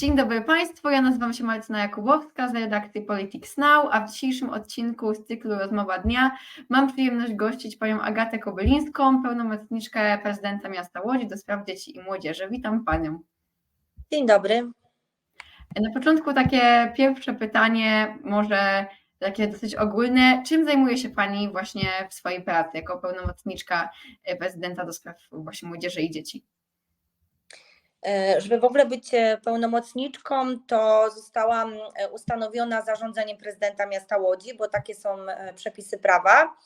Dzień dobry Państwu, ja nazywam się Martyna Jakubowska z redakcji Politics Now, a w dzisiejszym odcinku z cyklu Rozmowa Dnia mam przyjemność gościć panią Agatę Kobylińską, pełnomocniczkę prezydenta miasta Łodzi do spraw dzieci i młodzieży. Witam Panią. Dzień dobry. Na początku takie pierwsze pytanie, może takie dosyć ogólne. Czym zajmuje się Pani właśnie w swojej pracy jako pełnomocniczka prezydenta do spraw właśnie młodzieży i dzieci? E, Żeby w ogóle być e, pełnomocniczką, to zostałam e, ustanowiona zarządzeniem prezydenta miasta Łodzi, bo takie są przepisy prawa.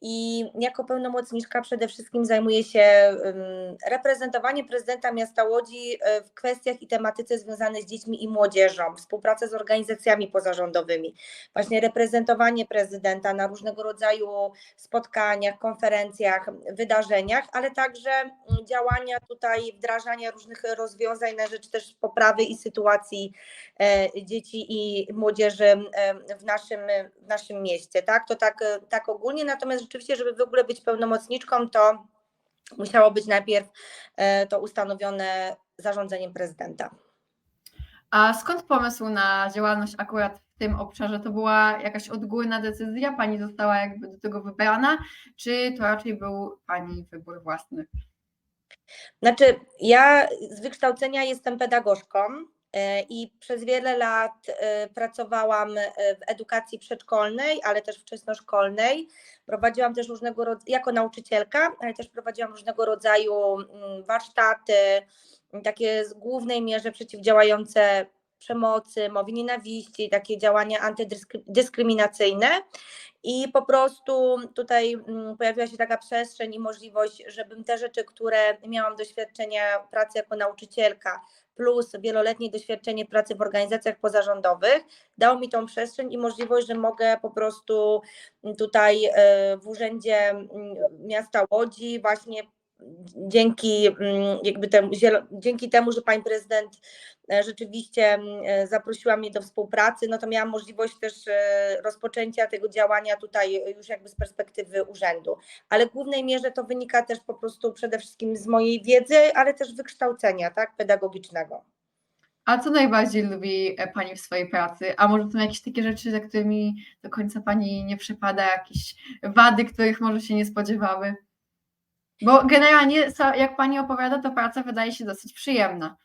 I jako pełnomocniczka przede wszystkim zajmuję się em, reprezentowaniem prezydenta miasta Łodzi e, w kwestiach i tematyce związanej z dziećmi i młodzieżą, współpracę z organizacjami pozarządowymi, właśnie reprezentowanie prezydenta na różnego rodzaju spotkaniach, konferencjach, wydarzeniach, ale także mm, działania tutaj, wdrażania różnych rozwiązań na rzecz też poprawy i sytuacji e, dzieci i młodzieży e, w naszym, w naszym mieście. Tak, to tak, e, tak ogólnie, natomiast rzeczywiście, żeby w ogóle być pełnomocniczką, to musiało być najpierw e, to ustanowione zarządzeniem prezydenta. A skąd pomysł na działalność akurat w tym obszarze? To była jakaś odgórna decyzja? Pani została jakby do tego wybrana, czy to raczej był Pani wybór własny? Znaczy, ja z wykształcenia jestem pedagogzką i przez wiele lat e, pracowałam e, w edukacji przedszkolnej, ale też wczesnoszkolnej. Prowadziłam też różnego rodzaju, jako nauczycielka, ale też prowadziłam różnego rodzaju mm, warsztaty, takie w głównej mierze przeciwdziałające przemocy, mowie nienawiści, takie działania antydyskryminacyjne. I po prostu tutaj mm, pojawiła się taka przestrzeń i możliwość, żebym te rzeczy, które miałam doświadczenia pracy jako nauczycielka, plus wieloletnie doświadczenie pracy w organizacjach pozarządowych, dało mi tą przestrzeń i możliwość, że mogę po prostu tutaj e, w Urzędzie mm, Miasta Łodzi właśnie dzięki mm, jakby temu, dzięki temu, że pani prezydent e, rzeczywiście mm, e, zaprosiła mnie do współpracy, no to miałam możliwość też e, rozpoczęcia tego działania tutaj już jakby z perspektywy urzędu. Ale w głównej mierze to wynika też po prostu przede wszystkim z mojej wiedzy, ale też wykształcenia tak, pedagogicznego. A co najbardziej lubi Pani w swojej pracy? A może są jakieś takie rzeczy, za którymi do końca Pani nie przypada, jakieś wady, których może się nie spodziewały? Bo generalnie, jak Pani opowiada, to praca wydaje się dosyć przyjemna.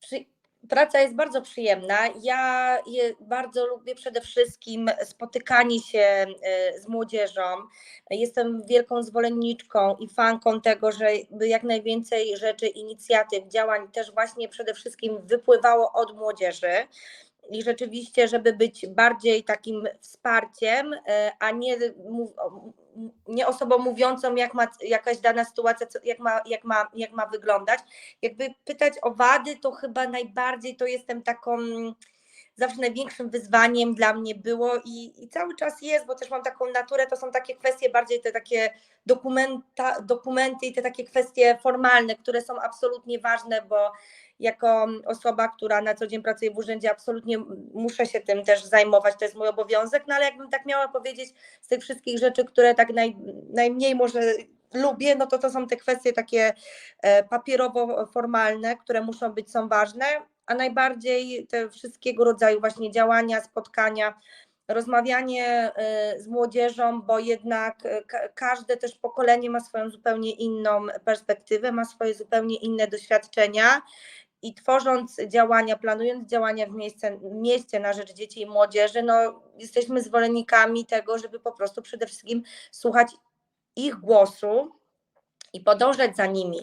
Przy, praca jest bardzo przyjemna. Ja je, bardzo lubię przede wszystkim spotykanie się e, z młodzieżą. Jestem wielką zwolenniczką i fanką tego, że jak najwięcej rzeczy, inicjatyw, działań też właśnie przede wszystkim wypływało od młodzieży. I rzeczywiście, żeby być bardziej takim wsparciem, e, a nie, nie osobą mówiącą, jak ma jakaś dana sytuacja, jak ma, jak ma, jak ma wyglądać. Jakby pytać o wady, to chyba najbardziej to jestem taką zawsze największym wyzwaniem dla mnie było i, i cały czas jest, bo też mam taką naturę, to są takie kwestie bardziej te takie dokumenta, dokumenty i te takie kwestie formalne, które są absolutnie ważne, bo jako osoba, która na co dzień pracuje w urzędzie, absolutnie muszę się tym też zajmować, to jest mój obowiązek, no ale jakbym tak miała powiedzieć z tych wszystkich rzeczy, które tak naj, najmniej może lubię, no to to są te kwestie takie e, papierowo-formalne, które muszą być, są ważne, a najbardziej te wszystkiego rodzaju właśnie działania, spotkania, rozmawianie y, z młodzieżą, bo jednak y, ka- każde też pokolenie ma swoją zupełnie inną perspektywę, ma swoje zupełnie inne doświadczenia. I tworząc działania, planując działania w miejsce, mieście na rzecz dzieci i młodzieży, no, jesteśmy zwolennikami tego, żeby po prostu przede wszystkim słuchać ich głosu, i podążać za nimi.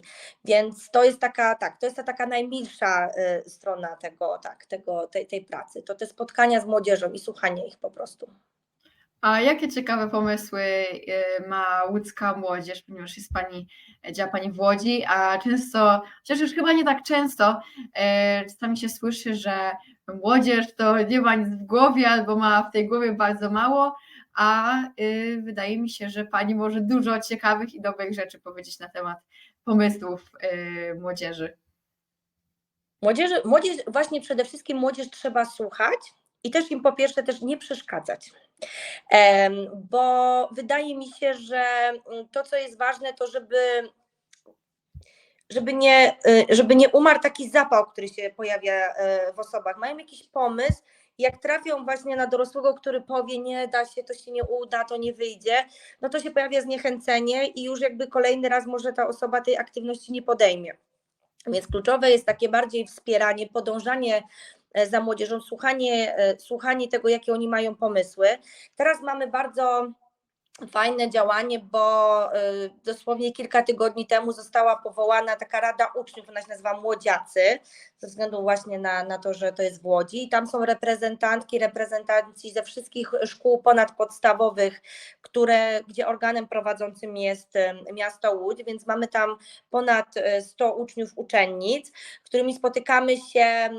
Więc to jest taka, tak, to jest ta taka najmilsza y, strona tego, tak, tego, tej, tej pracy. To te spotkania z młodzieżą i słuchanie ich po prostu. A jakie ciekawe pomysły y, ma łódzka młodzież, ponieważ jest Pani, działa Pani w Łodzi, a często, chociaż już chyba nie tak często, y, czasami się słyszy, że młodzież to nie ma nic w głowie albo ma w tej głowie bardzo mało, a y, wydaje mi się, że Pani może dużo ciekawych i dobrych rzeczy powiedzieć na temat pomysłów y, młodzieży. Młodzieży, młodzież, właśnie przede wszystkim młodzież trzeba słuchać i też im po pierwsze też nie przeszkadzać. Bo wydaje mi się, że mm, to, co jest ważne, to żeby żeby nie, y, żeby nie umarł taki zapał, który się pojawia w osobach. Mają jakiś pomysł, jak trafią właśnie na dorosłego, który powie, nie da się, to się nie uda, to nie wyjdzie, no to się pojawia zniechęcenie i już jakby kolejny raz może ta osoba tej aktywności nie podejmie. Więc kluczowe jest takie bardziej wspieranie, podążanie e, za młodzieżą, słuchanie, e, słuchanie tego, jakie oni mają pomysły. Teraz mamy bardzo fajne działanie, bo y, dosłownie kilka tygodni temu została powołana taka Rada Uczniów, ona się nazywa Młodziacy, ze względu właśnie na, na to, że to jest w Łodzi. I tam są reprezentantki, reprezentanci ze wszystkich szkół ponadpodstawowych, które, gdzie organem prowadzącym jest y, miasto Łódź, więc mamy tam ponad y, 100 uczniów, uczennic, którymi spotykamy się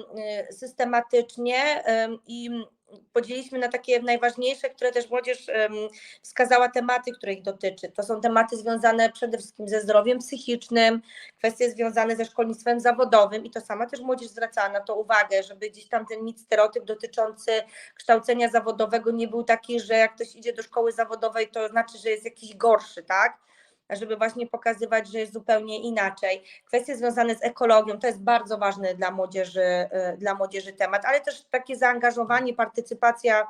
y, systematycznie y, i podzieliliśmy na takie najważniejsze, które też młodzież wskazała tematy, które ich dotyczy. To są tematy związane przede wszystkim ze zdrowiem psychicznym, kwestie związane ze szkolnictwem zawodowym i to sama też młodzież zwracała na to uwagę, żeby gdzieś tam ten mit, stereotyp dotyczący kształcenia zawodowego nie był taki, że jak ktoś idzie do szkoły zawodowej, to znaczy, że jest jakiś gorszy, tak? Żeby właśnie pokazywać, że jest zupełnie inaczej. Kwestie związane z ekologią to jest bardzo ważny dla młodzieży, y, dla młodzieży temat, ale też takie zaangażowanie, partycypacja,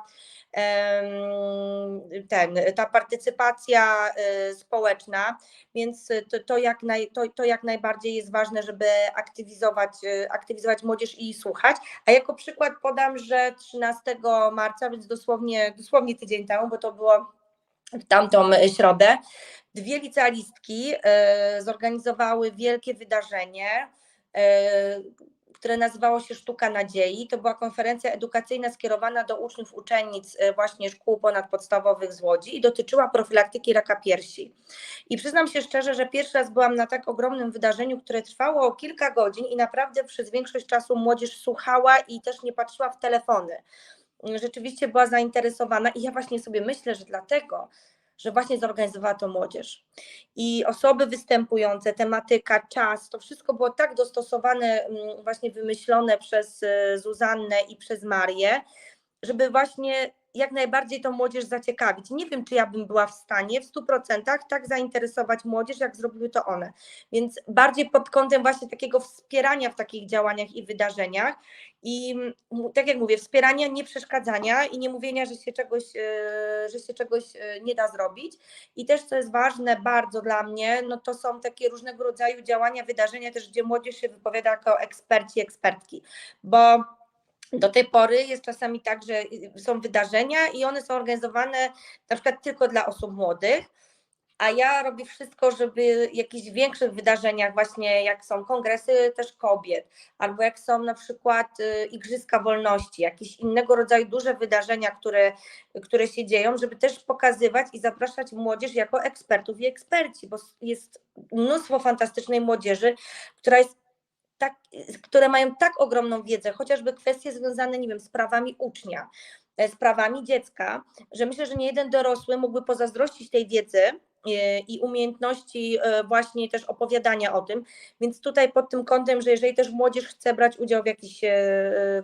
ten, ta partycypacja y, społeczna, więc to, to, jak naj, to, to jak najbardziej jest ważne, żeby aktywizować, y, aktywizować młodzież i słuchać. A jako przykład podam, że 13 marca, więc dosłownie, dosłownie tydzień temu, bo to było w tamtą środę, dwie licealistki e, zorganizowały wielkie wydarzenie, e, które nazywało się Sztuka Nadziei. To była konferencja edukacyjna skierowana do uczniów, uczennic e, właśnie szkół ponadpodstawowych z Łodzi i dotyczyła profilaktyki raka piersi. I przyznam się szczerze, że pierwszy raz byłam na tak ogromnym wydarzeniu, które trwało kilka godzin i naprawdę przez większość czasu młodzież słuchała i też nie patrzyła w telefony. Rzeczywiście była zainteresowana i ja właśnie sobie myślę, że dlatego, że właśnie zorganizowała to młodzież. I osoby występujące, tematyka, czas, to wszystko było tak dostosowane, mm, właśnie wymyślone przez e, Zuzannę i przez Marię, żeby właśnie jak najbardziej tą młodzież zaciekawić. Nie wiem, czy ja bym była w stanie w 100% tak zainteresować młodzież, jak zrobiły to one. Więc bardziej pod kątem właśnie takiego wspierania w takich działaniach i wydarzeniach. I mm, tak jak mówię, wspierania, nie przeszkadzania i nie mówienia, że się czegoś, e, że się czegoś e, nie da zrobić. I też, co jest ważne bardzo dla mnie, no to są takie różnego rodzaju działania, wydarzenia też, gdzie młodzież się wypowiada jako eksperci, ekspertki, bo do tej pory jest czasami tak, że są wydarzenia i one są organizowane na przykład tylko dla osób młodych, a ja robię wszystko, żeby w jakichś większych wydarzeniach, właśnie jak są kongresy też kobiet, albo jak są na przykład y, Igrzyska Wolności, jakieś innego rodzaju duże wydarzenia, które, które się dzieją, żeby też pokazywać i zapraszać młodzież jako ekspertów i eksperci, bo jest mnóstwo fantastycznej młodzieży, która jest tak, które mają tak ogromną wiedzę, chociażby kwestie związane, nie wiem, z prawami ucznia, e, z prawami dziecka, że myślę, że nie jeden dorosły mógłby pozazdrościć tej wiedzy e, i umiejętności e, właśnie też opowiadania o tym. Więc tutaj pod tym kątem, że jeżeli też młodzież chce brać udział w jakichś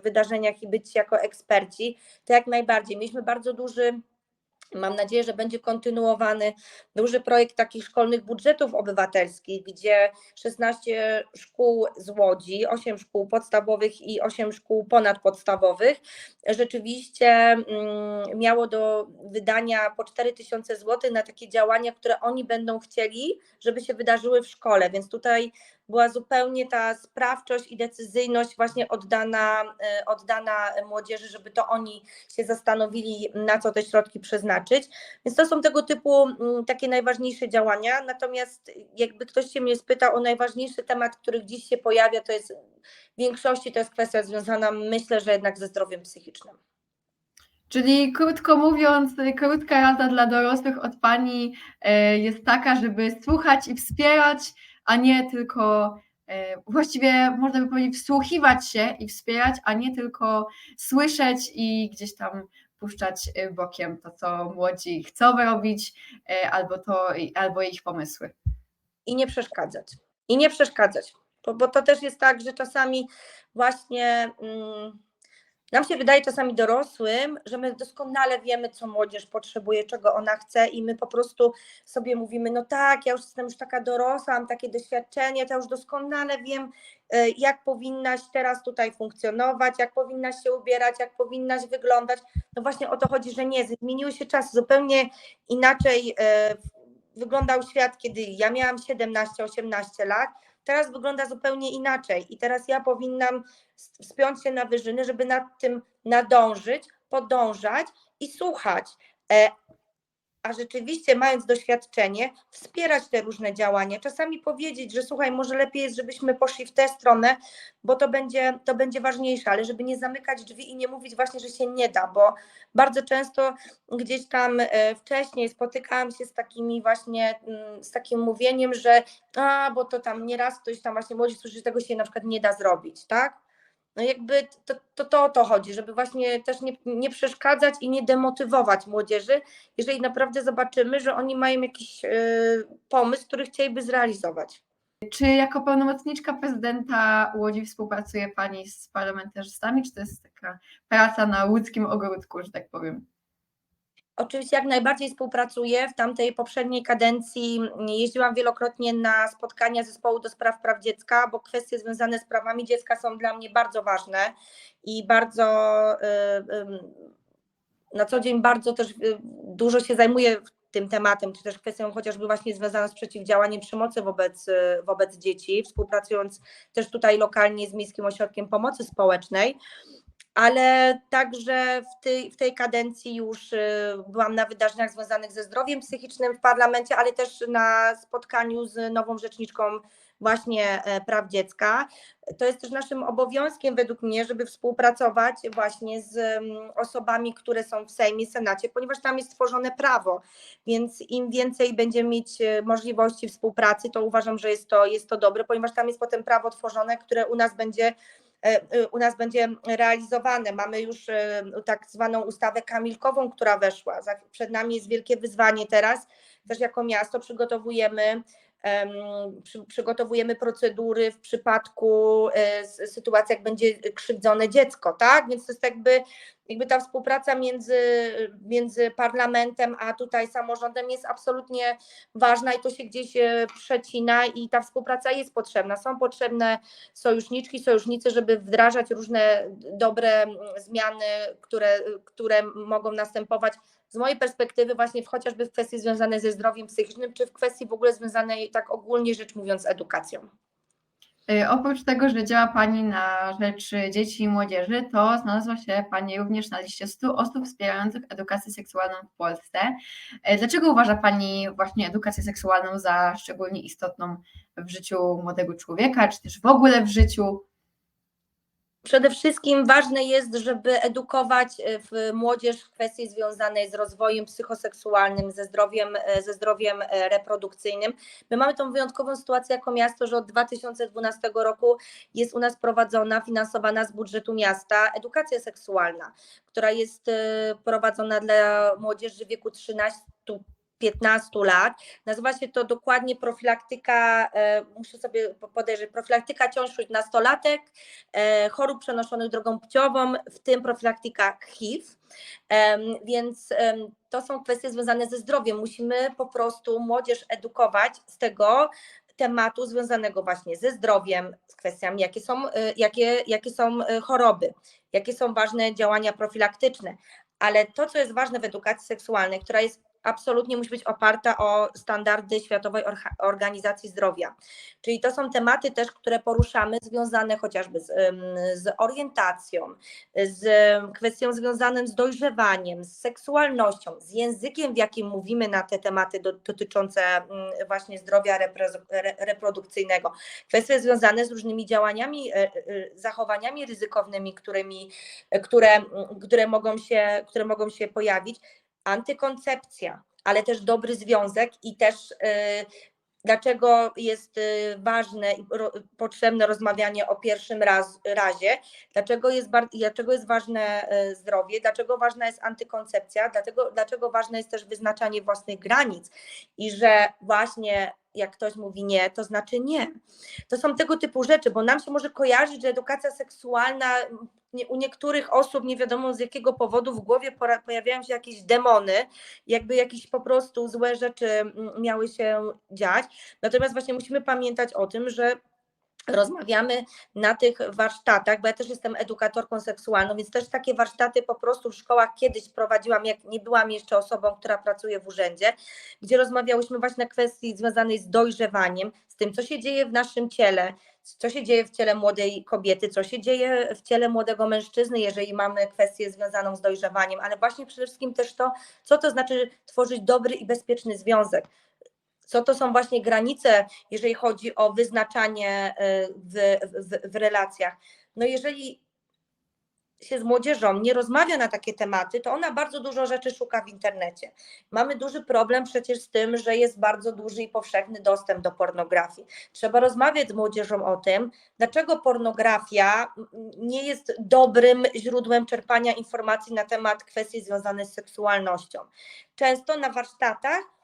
wydarzeniach i być jako eksperci, to jak najbardziej. Mieliśmy bardzo duży Mam nadzieję, że będzie kontynuowany duży projekt takich szkolnych budżetów obywatelskich, gdzie 16 szkół z Łodzi, 8 szkół podstawowych i 8 szkół ponadpodstawowych rzeczywiście mm, miało do wydania po 4000 zł na takie działania, które oni będą chcieli, żeby się wydarzyły w szkole. Więc tutaj była zupełnie ta sprawczość i decyzyjność właśnie oddana, e, oddana młodzieży, żeby to oni się zastanowili, na co te środki przeznaczyć. Więc to są tego typu mm, takie najważniejsze działania. Natomiast jakby ktoś się mnie spytał o najważniejszy temat, który dziś się pojawia, to jest w większości to jest kwestia związana, myślę, że jednak ze zdrowiem psychicznym. Czyli krótko mówiąc, krótka rada dla dorosłych od Pani e, jest taka, żeby słuchać i wspierać, a nie tylko e, właściwie można by powiedzieć wsłuchiwać się i wspierać, a nie tylko słyszeć i gdzieś tam puszczać e, bokiem to, co młodzi chcą robić, albo to, albo ich pomysły. I nie przeszkadzać. I nie przeszkadzać. Bo, bo to też jest tak, że czasami właśnie. Mm, nam się wydaje czasami dorosłym, że my doskonale wiemy, co młodzież potrzebuje, czego ona chce i my po prostu sobie mówimy, no tak, ja już jestem już taka dorosła, mam takie doświadczenie, to ja już doskonale wiem, e, jak powinnaś teraz tutaj funkcjonować, jak powinnaś się ubierać, jak powinnaś wyglądać. No właśnie o to chodzi, że nie, zmieniły się czasy, zupełnie inaczej e, wyglądał świat, kiedy ja miałam 17-18 lat, teraz wygląda zupełnie inaczej i teraz ja powinnam wspiąć się na wyżyny, żeby nad tym nadążyć, podążać i słuchać. A rzeczywiście, mając doświadczenie, wspierać te różne działania, czasami powiedzieć, że słuchaj, może lepiej jest, żebyśmy poszli w tę stronę, bo to będzie, to będzie ważniejsze, ale żeby nie zamykać drzwi i nie mówić właśnie, że się nie da, bo bardzo często gdzieś tam e, wcześniej spotykałam się z takimi właśnie, mm, z takim mówieniem, że a, bo to tam nieraz ktoś tam właśnie młodzi że tego się na przykład nie da zrobić, tak? No jakby to, to, to o to chodzi, żeby właśnie też nie, nie przeszkadzać i nie demotywować młodzieży, jeżeli naprawdę zobaczymy, że oni mają jakiś y, pomysł, który chcieliby zrealizować. Czy jako pełnomocniczka prezydenta Łodzi współpracuje Pani z parlamentarzystami, czy to jest taka praca na łódzkim ogródku, że tak powiem? Oczywiście jak najbardziej współpracuję. W tamtej poprzedniej kadencji jeździłam wielokrotnie na spotkania zespołu do spraw praw dziecka, bo kwestie związane z prawami dziecka są dla mnie bardzo ważne i bardzo na co dzień bardzo też dużo się zajmuję tym tematem, czy też kwestią chociażby właśnie związaną z przeciwdziałaniem przemocy wobec, wobec dzieci, współpracując też tutaj lokalnie z Miejskim Ośrodkiem Pomocy Społecznej ale także w tej, w tej kadencji już y, byłam na wydarzeniach związanych ze zdrowiem psychicznym w parlamencie, ale też na spotkaniu z nową rzeczniczką właśnie e, praw dziecka. To jest też naszym obowiązkiem według mnie, żeby współpracować właśnie z mm, osobami, które są w Sejmie, Senacie, ponieważ tam jest tworzone prawo, więc im więcej będziemy mieć e, możliwości współpracy, to uważam, że jest to, jest to dobre, ponieważ tam jest potem prawo tworzone, które u nas będzie u nas będzie realizowane. Mamy już e, tak zwaną ustawę kamilkową, która weszła. Przed nami jest wielkie wyzwanie teraz. Też jako miasto przygotowujemy przygotowujemy procedury w przypadku sytuacji, jak będzie krzywdzone dziecko, tak? Więc to jest jakby jakby ta współpraca między, między parlamentem a tutaj samorządem jest absolutnie ważna i to się gdzieś e, przecina i ta współpraca jest potrzebna. Są potrzebne sojuszniczki, sojusznicy, żeby wdrażać różne dobre zmiany, które, które mogą następować z mojej perspektywy właśnie w, chociażby w kwestii związanej ze zdrowiem psychicznym, czy w kwestii w ogóle związanej tak ogólnie rzecz mówiąc edukacją. Y, oprócz tego, że działa Pani na rzecz dzieci i młodzieży, to znalazła się Pani również na liście 100 osób wspierających edukację seksualną w Polsce. Y, dlaczego uważa Pani właśnie edukację seksualną za szczególnie istotną w życiu młodego człowieka, czy też w ogóle w życiu? Przede wszystkim ważne jest, żeby edukować e, w młodzież w kwestii związanej z rozwojem psychoseksualnym, ze zdrowiem, e, ze zdrowiem e, reprodukcyjnym. My mamy tą wyjątkową sytuację jako miasto, że od 2012 roku jest u nas prowadzona, finansowana z budżetu miasta edukacja seksualna, która jest prowadzona dla młodzieży w wieku 13 15 lat. Nazywa się to dokładnie profilaktyka, e, muszę sobie podejrzeć, profilaktyka ciąż wśród nastolatek, e, chorób przenoszonych drogą płciową, w tym profilaktyka HIV. Więc to są kwestie związane ze zdrowiem. Musimy po prostu młodzież edukować z tego, tematu związanego właśnie ze zdrowiem, z kwestiami, jakie są, e, jakie, jakie są choroby, jakie są ważne działania profilaktyczne. Ale to, co jest ważne w edukacji seksualnej, która jest absolutnie musi być oparta o standardy Światowej Organizacji Zdrowia. Czyli to są tematy też, które poruszamy, związane chociażby z, z orientacją, z kwestią związaną z dojrzewaniem, z seksualnością, z językiem, w jakim mówimy na te tematy do, dotyczące właśnie zdrowia reprodukcyjnego. Kwestie związane z różnymi działaniami, e, e, zachowaniami ryzykownymi, którymi, które, które, mogą się, które mogą się pojawić antykoncepcja, ale też dobry związek i też y, dlaczego jest y, ważne i potrzebne rozmawianie o pierwszym raz, razie, dlaczego jest, dlaczego jest ważne y, zdrowie, dlaczego ważna jest antykoncepcja, dlatego, dlaczego ważne jest też wyznaczanie własnych granic i że właśnie jak ktoś mówi nie, to znaczy nie. To są tego typu rzeczy, bo nam się może kojarzyć, że edukacja seksualna u niektórych osób nie wiadomo z jakiego powodu w głowie pojawiają się jakieś demony, jakby jakieś po prostu złe rzeczy mm, miały się dziać. Natomiast właśnie musimy pamiętać o tym, że rozmawiamy na tych warsztatach, bo ja też jestem edukatorką seksualną, więc też takie warsztaty po prostu w szkołach kiedyś prowadziłam, jak nie byłam jeszcze osobą, która pracuje w urzędzie, gdzie rozmawiałyśmy właśnie na kwestii związanej z dojrzewaniem, z tym, co się dzieje w naszym ciele, co się dzieje w ciele młodej kobiety, co się dzieje w ciele młodego mężczyzny, jeżeli mamy kwestię związaną z dojrzewaniem, ale właśnie przede wszystkim też to, co to znaczy tworzyć dobry i bezpieczny związek co to są właśnie granice, jeżeli chodzi o wyznaczanie y, w, w, w relacjach. No jeżeli się z młodzieżą nie rozmawia na takie tematy, to ona bardzo dużo rzeczy szuka w internecie. Mamy duży problem przecież z tym, że jest bardzo duży i powszechny dostęp do pornografii. Trzeba rozmawiać z młodzieżą o tym, dlaczego pornografia nie jest dobrym źródłem czerpania informacji na temat kwestii związanych z seksualnością. Często na warsztatach E,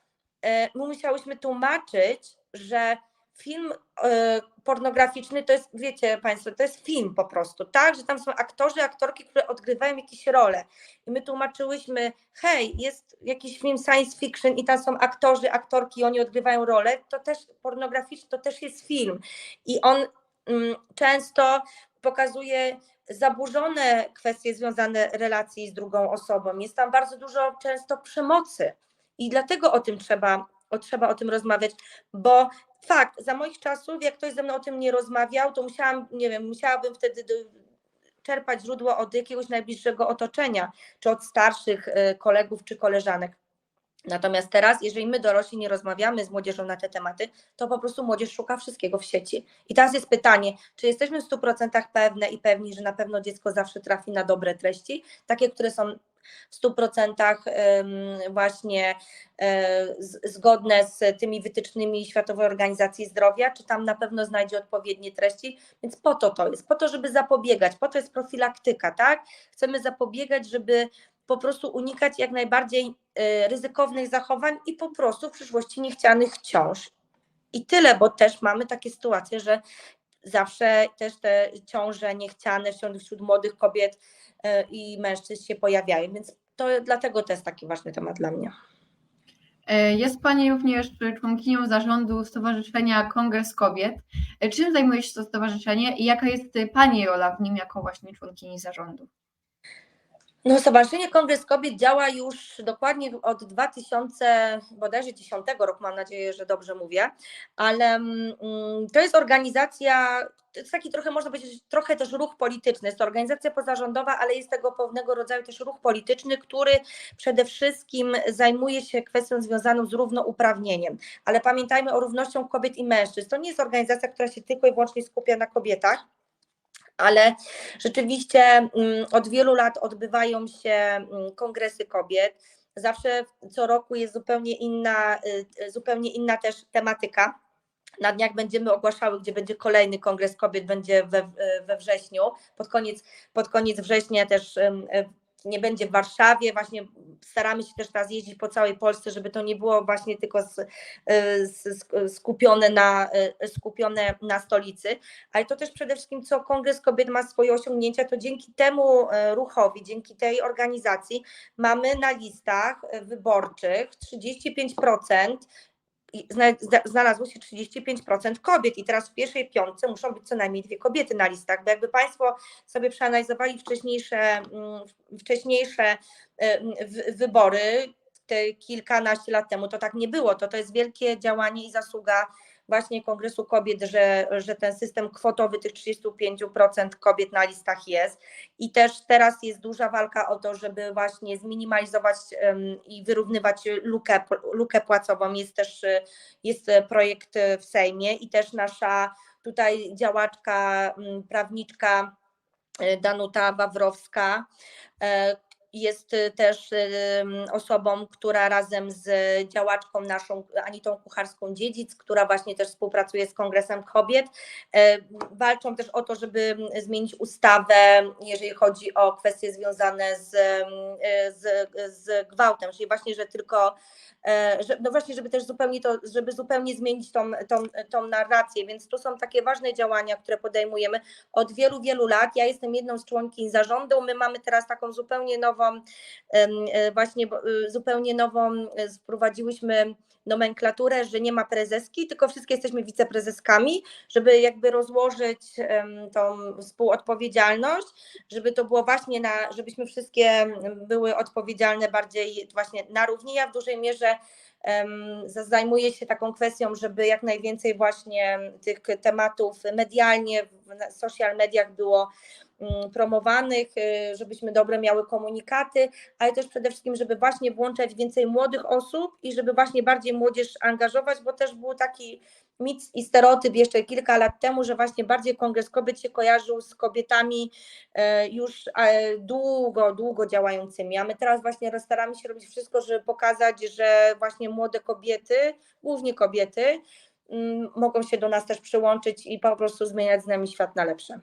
my musiałyśmy tłumaczyć, że film e, pornograficzny to jest, wiecie Państwo, to jest film po prostu, tak? Że tam są aktorzy, aktorki, które odgrywają jakieś role. I my tłumaczyłyśmy, hej, jest jakiś film science fiction i tam są aktorzy, aktorki, oni odgrywają role, to też pornograficzny, to też jest film. I on mm, często pokazuje zaburzone kwestie związane relacji z drugą osobą. Jest tam bardzo dużo często przemocy i dlatego o tym trzeba, o, trzeba o tym rozmawiać, bo fakt, za moich czasów, jak ktoś ze mną o tym nie rozmawiał, to musiałam, nie wiem, musiałabym wtedy do, czerpać źródło od jakiegoś najbliższego otoczenia, czy od starszych y, kolegów, czy koleżanek. Natomiast teraz, jeżeli my dorośli nie rozmawiamy z młodzieżą na te tematy, to po prostu młodzież szuka wszystkiego w sieci. I teraz jest pytanie, czy jesteśmy w 100% pewne i pewni, że na pewno dziecko zawsze trafi na dobre treści, takie, które są w 100% właśnie e, zgodne z tymi wytycznymi Światowej Organizacji Zdrowia, czy tam na pewno znajdzie odpowiednie treści, więc po to to jest, po to, żeby zapobiegać, po to jest profilaktyka, tak? Chcemy zapobiegać, żeby po prostu unikać jak najbardziej ryzykownych zachowań i po prostu w przyszłości niechcianych ciąż. I tyle, bo też mamy takie sytuacje, że zawsze też te ciąże niechciane wśród, młodych kobiet e, i mężczyzn się pojawiają, więc to dlatego to jest taki ważny temat dla mnie. E, jest Pani również członkinią zarządu Stowarzyszenia Kongres Kobiet. E, czym zajmuje się to stowarzyszenie i jaka jest Pani rola w nim jako właśnie członkini zarządu? No, Stowarzyszenie Kongres Kobiet działa już dokładnie od 2010 roku, mam nadzieję, że dobrze mówię, ale mm, to jest organizacja, to jest taki trochę, można powiedzieć, trochę też ruch polityczny. Jest to organizacja pozarządowa, ale jest tego pewnego rodzaju też ruch polityczny, który przede wszystkim zajmuje się kwestią związaną z równouprawnieniem. Ale pamiętajmy o równością kobiet i mężczyzn. To nie jest organizacja, która się tylko i wyłącznie skupia na kobietach ale rzeczywiście mm, od wielu lat odbywają się mm, kongresy kobiet. Zawsze co roku jest zupełnie inna, y, zupełnie inna też tematyka. Na dniach będziemy ogłaszały, gdzie będzie kolejny kongres kobiet, będzie we, we wrześniu. Pod koniec, pod koniec września też nie będzie w Warszawie. Właśnie staramy się też teraz jeździć po całej Polsce, żeby to nie było właśnie tylko z, z, skupione, na, skupione na stolicy, ale to też przede wszystkim, co Kongres Kobiet ma swoje osiągnięcia, to dzięki temu e, ruchowi, dzięki tej organizacji mamy na listach wyborczych 35% znalazło się 35% kobiet i teraz w pierwszej piątce muszą być co najmniej dwie kobiety na listach, bo jakby Państwo sobie przeanalizowali wcześniejsze, mm, wcześniejsze wybory, te kilkanaście lat temu, to tak nie było. To, to jest wielkie działanie i zasługa właśnie Kongresu Kobiet, że, że ten system kwotowy tych 35% kobiet na listach jest. I też teraz jest duża walka o to, żeby właśnie zminimalizować i wyrównywać lukę, lukę płacową. Jest też jest projekt w Sejmie i też nasza tutaj działaczka, prawniczka e, Danuta Wawrowska, e, jest y, też osobą, która razem z działaczką naszą Anitą Kucharską Dziedzic, która właśnie też współpracuje z Kongresem Kobiet, e, walczą też o to, żeby zmienić ustawę, jeżeli chodzi o kwestie związane z, e, z, z gwałtem, czyli właśnie, że tylko e, że, no właśnie, żeby też zupełnie to, żeby zupełnie zmienić tą, tą, tą narrację, więc to są takie ważne działania, które podejmujemy od wielu, wielu lat. Ja jestem jedną z członkiń zarządu, my mamy teraz taką zupełnie nową, em, e, właśnie y, zupełnie nową, e, wprowadziłyśmy nomenklaturę, że nie ma prezeski, tylko wszystkie jesteśmy wiceprezeskami, żeby jakby rozłożyć tą współodpowiedzialność, żeby to było właśnie na, żebyśmy wszystkie były odpowiedzialne bardziej właśnie na równi. Ja w dużej mierze zajmuję się taką kwestią, żeby jak najwięcej właśnie tych tematów medialnie w social mediach było mm, promowanych, y, żebyśmy dobre miały komunikaty, ale też przede wszystkim, żeby właśnie włączać więcej młodych osób i żeby właśnie bardziej młodzież angażować, bo też był taki mit i stereotyp jeszcze kilka lat temu, że właśnie bardziej Kongres Kobiet się kojarzył z kobietami e, już e, długo, długo działającymi, a my teraz właśnie staramy się robić wszystko, żeby pokazać, że właśnie młode kobiety, głównie kobiety, mm, mogą się do nas też przyłączyć i po prostu zmieniać z nami świat na lepsze.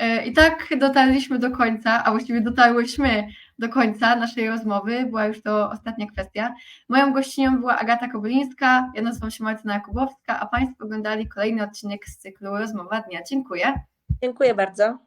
E, I tak dotarliśmy do końca, a właściwie dotarłyśmy do końca naszej rozmowy. Była już to ostatnia kwestia. Moją gościnią była Agata Kobylińska, ja nazywam się Martyna Jakubowska, a Państwo oglądali kolejny odcinek z cyklu Rozmowa Dnia. Dziękuję. Dziękuję bardzo.